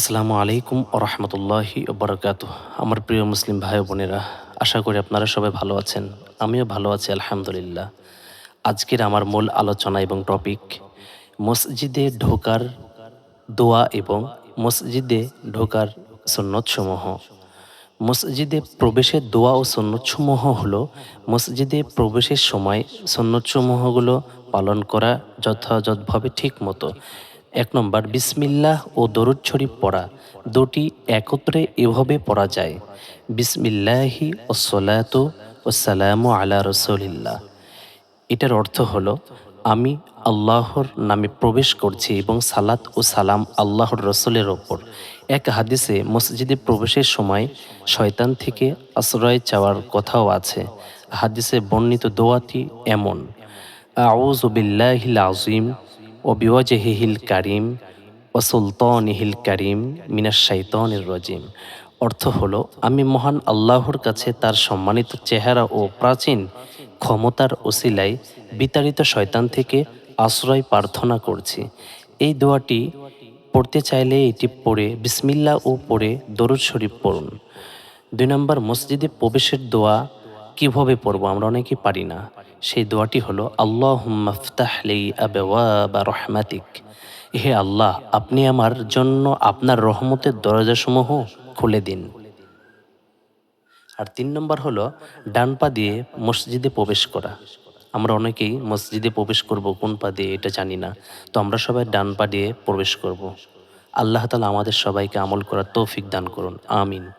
আসসালামু আলাইকুম রহমতুল্লাহি বরকাত আমার প্রিয় মুসলিম ভাই বোনেরা, আশা করি আপনারা সবাই ভালো আছেন। আমিও ভালো আছি, আলহামদুলিল্লাহ। আজকের আমার মূল আলোচনা এবং টপিক মসজিদে ঢোকার দোয়া এবং মসজিদে ঢোকার সুন্নতসমূহ। মসজিদে প্রবেশের দোয়া ও সন্ন্যতসমূহ হলো, মসজিদে প্রবেশের সময় সন্ন্যতসমূহগুলো পালন করা যথাযথভাবে ঠিক মতো। এক নম্বর, বিসমিল্লাহ ও দরুদ শরীফ পড়া। দুটি একত্রে এভাবে পড়া যায়। বিসমিল্লাহি ওসলাত ও সালামু আলা রসুলিল্লাহ। এটার অর্থ হলো, আমি আল্লাহর নামে প্রবেশ করছি এবং সালাত ও সালাম আল্লাহর রসুলের ওপর। এক হাদিসে মসজিদে প্রবেশের সময় শয়তান থেকে আশ্রয় চাওয়ার কথাও আছে। হাদিসে বর্ণিত দোয়াটি এমন আউজ বিল্লাহিল আজিম ও বিওয়াজহিল কারিম ও সুলতানিহিল কারিম মিনাস শাইতানির রজিম। অর্থ হলো, আমি মহান আল্লাহর কাছে তার সম্মানিত চেহারা ও প্রাচীন ক্ষমতার ওসিলায় বিতাড়িত শয়তান থেকে আশ্রয় প্রার্থনা করছি। এই দোয়াটি পড়তে চাইলে এটি পড়ে বিসমিল্লা ও পড়ে দরুদ শরীফ পড়ুন। দুই নম্বর মসজিদে প্রবেশের দোয়া কীভাবে পড়ব আমরা অনেকেই পারি না। সেই দোয়াটি হলো আল্লাহ মাফতাহলি আবেওয়া রহমাতিক। হে আল্লাহ, আপনি আমার জন্য আপনার রহমতের দরজাসমূহ খুলে দিন। আর তিন নম্বর হলো, ডান পা দিয়ে মসজিদে প্রবেশ করা। আমরা অনেকেই মসজিদে প্রবেশ করব, কোন পা দিয়ে এটা জানি না। তো আমরা সবাই ডান পা দিয়ে প্রবেশ করব। আল্লাহ তালা আমাদের সবাইকে আমল করার তৌফিক দান করুন। আমিন।